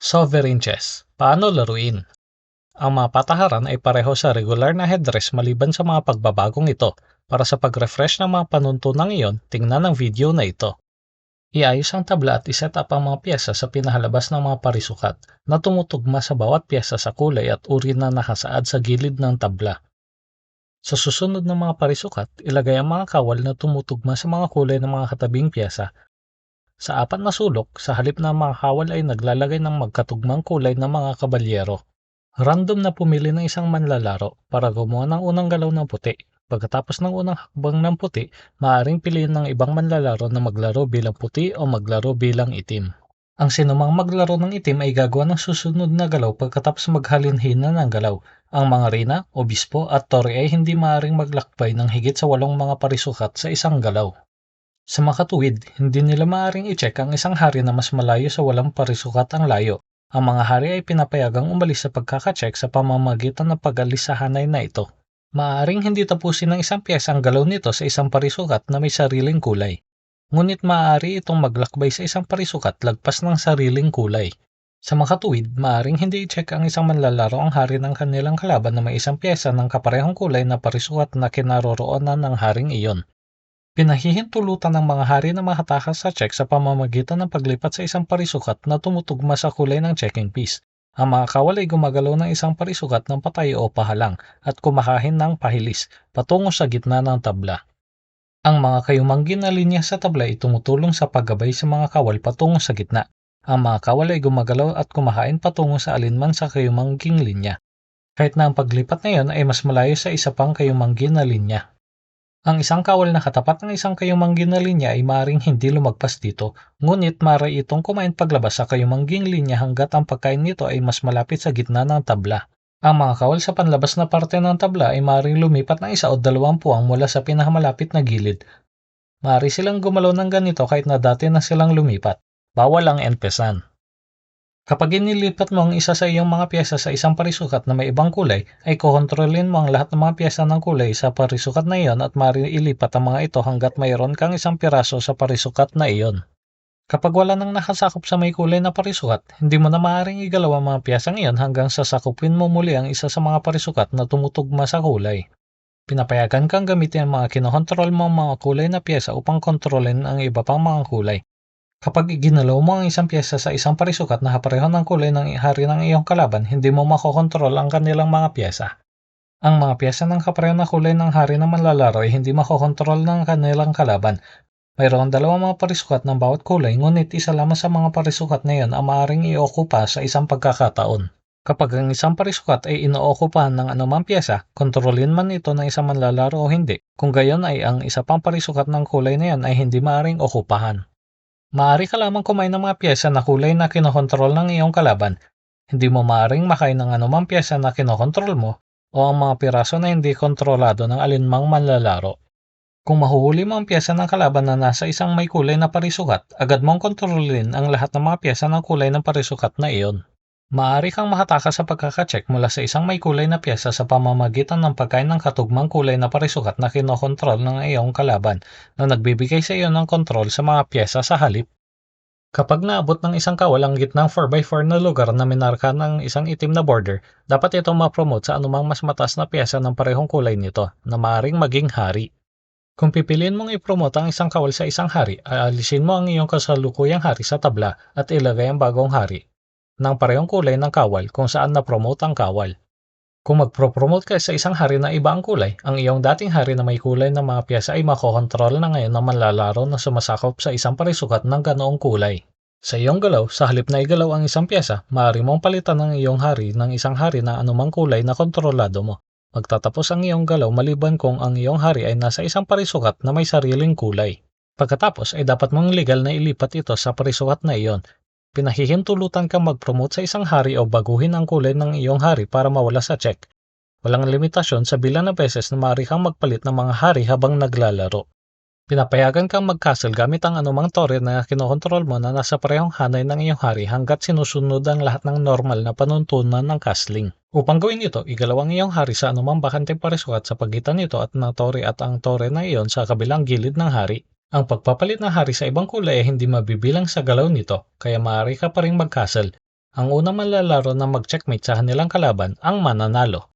Sovereign chess. Paano laruin? Ang mga pataharan ay pareho sa regular na headdress maliban sa mga pagbabagong ito. Para sa pag-refresh ng mga panuntunang iyon, tingnan ang video na ito. Iayos ang tabla at iset up ang mga pyesa sa pinahalabas ng mga parisukat na tumutugma sa bawat pyesa sa kulay at uri na nakasaad sa gilid ng tabla. Sa susunod ng mga parisukat, ilagay ang mga kawal na tumutugma sa mga kulay ng mga katabing pyesa. Sa apat na sulok, sa halip na mga kawal ay naglalagay ng magkatugmang kulay ng mga kabalyero. Random na pumili ng isang manlalaro para gumawa ng unang galaw ng puti. Pagkatapos ng unang hakbang ng puti, maaaring piliin ng ibang manlalaro na maglaro bilang puti o maglaro bilang itim. Ang sinumang maglaro ng itim ay gagawa ng susunod na galaw pagkatapos maghalinhina ng galaw. Ang mga rina, obispo at tore ay hindi maaaring maglakbay ng higit sa walong mga parisukat sa isang galaw. Sa makatuwid, hindi nila maaaring i-check ang isang hari na mas malayo sa walang parisukat ang layo. Ang mga hari ay pinapayagang umalis sa pagkakacheck sa pamamagitan ng pag-alis sa hanay na ito. Maaaring hindi tapusin ng isang piyesa ang galaw nito sa isang parisukat na may sariling kulay. Ngunit maaari itong maglakbay sa isang parisukat lagpas ng sariling kulay. Sa makatuwid, maaaring hindi i-check ang isang manlalaro ang hari ng kanilang kalaban na may isang piyesa ng kaparehong kulay na parisukat na kinaroroonan ng haring iyon. Pinahihintulutan ng mga hari na makatakas sa check sa pamamagitan ng paglipat sa isang parisukat na tumutugma sa kulay ng checking piece. Ang mga kawal ay gumagalaw ng isang parisukat ng patay o pahalang at kumakahin ng pahilis patungo sa gitna ng tabla. Ang mga kayumanggi na linya sa tabla ay tumutulong sa paggabay sa mga kawal patungo sa gitna. Ang mga kawal ay gumagalaw at kumahain patungo sa alinman sa kayumangging linya. Kahit na ang paglipat na iyon ay mas malayo sa isa pang kayumanggi na linya. Ang isang kawal na katapat ng isang kayumanggi na linya ay maring hindi lumagpas dito, ngunit maaari itong kumain paglabas sa kayumangging linya hanggat ang pagkain nito ay mas malapit sa gitna ng tabla. Ang mga kawal sa panlabas na parte ng tabla ay maring lumipat ng isa o dalawang puwang mula sa pinakamalapit na gilid. Maaari silang gumalaw ng ganito kahit na dati na silang lumipat. Bawal ang enpesan. Kapag inilipat mo ang isa sa iyong mga pyesa sa isang parisukat na may ibang kulay, ay kukontrolin mo ang lahat ng mga pyesa ng kulay sa parisukat na iyon at maaari ilipat ang mga ito hanggat mayroon kang isang piraso sa parisukat na iyon. Kapag wala nang nakasakop sa may kulay na parisukat, hindi mo na maaaring igalaw ang mga piyesang iyon hanggang sasakupin mo muli ang isa sa mga parisukat na tumutugma sa kulay. Pinapayagan kang gamitin ang mga kinokontrol mo mga kulay na piyesa upang kontrolin ang iba pang mga kulay. Kapag iginalaw mo ang isang piyesa sa isang parisukat na kapareho ng kulay ng hari ng iyong kalaban, hindi mo makokontrol ang kanilang mga piyesa. Ang mga piyesa ng kapareho na kulay ng hari ng manlalaro ay hindi makokontrol ng kanilang kalaban. Mayroon dalawang mga parisukat ng bawat kulay, ngunit isa lamang sa mga parisukat na iyon ang maaaring iokupa sa isang pagkakataon. Kapag ang isang parisukat ay inookupahan ng anumang piyesa, kontrolin man ito ng isang manlalaro o hindi. Kung gayon ay ang isa pang parisukat ng kulay na yan ay hindi maaaring okupahan. Maaari ka lamang kumain ng mga piyesa na kulay na kinokontrol ng iyong kalaban. Hindi mo maaaring makain ng anumang piyesa na kinokontrol mo o ang mga piraso na hindi kontrolado ng alinmang manlalaro. Kung mahuhuli mo ang piyesa ng kalaban na nasa isang may kulay na parisukat, agad mong kontrolin ang lahat ng mga piyesa ng kulay ng parisukat na iyon. Maaari kang makatakas sa pagkakacheck mula sa isang may kulay na piyesa sa pamamagitan ng pagkain ng katugmang kulay na parisukat na kinokontrol ng iyong kalaban na nagbibigay sa iyo ng kontrol sa mga piyesa sa halip. Kapag naabot ng isang kawal ang gitnang 4x4 na lugar na minarka ng isang itim na border, dapat itong ma-promote sa anumang mas mataas na piyesa ng parehong kulay nito na maaaring maging hari. Kung pipiliin mong i-promote ang isang kawal sa isang hari, aalisin mo ang iyong kasalukuyang hari sa tabla at ilagay ang bagong hari ng parehong kulay ng kawal kung saan na-promote ang kawal. Kung magpro-promote ka sa isang hari na iba ang kulay, ang iyong dating hari na may kulay ng mga piyesa ay makokontrol na ngayon ng manlalaro na sumasakop sa isang parisukat ng ganoong kulay. Sa iyong galaw, sa halip na igalaw ang isang piyesa, maaari mong palitan ng iyong hari ng isang hari na anumang kulay na kontrolado mo. Magtatapos ang iyong galaw maliban kung ang iyong hari ay nasa isang parisukat na may sariling kulay. Pagkatapos ay dapat mong legal na ilipat ito sa parisukat na iyon pinahihintulutan kang mag-promote sa isang hari o baguhin ang kulay ng iyong hari para mawala sa check. Walang limitasyon sa bilang na beses na maaari kang magpalit ng mga hari habang naglalaro. Pinapayagan kang mag-castle gamit ang anumang tore na kinokontrol mo na nasa parehong hanay ng iyong hari hanggat sinusunod ang lahat ng normal na panuntunan ng castling. Upang gawin ito, igalaw ang iyong hari sa anumang bakanteng parisukat sa pagitan nito at ng tore at ang tore na iyon sa kabilang gilid ng hari. Ang pagpapalit ng hari sa ibang kulay ay hindi mabibilang sa galaw nito, kaya maaari ka pa ring mag-castle. Ang unang manlalaro na mag-checkmate sa kanilang kalaban ang mananalo.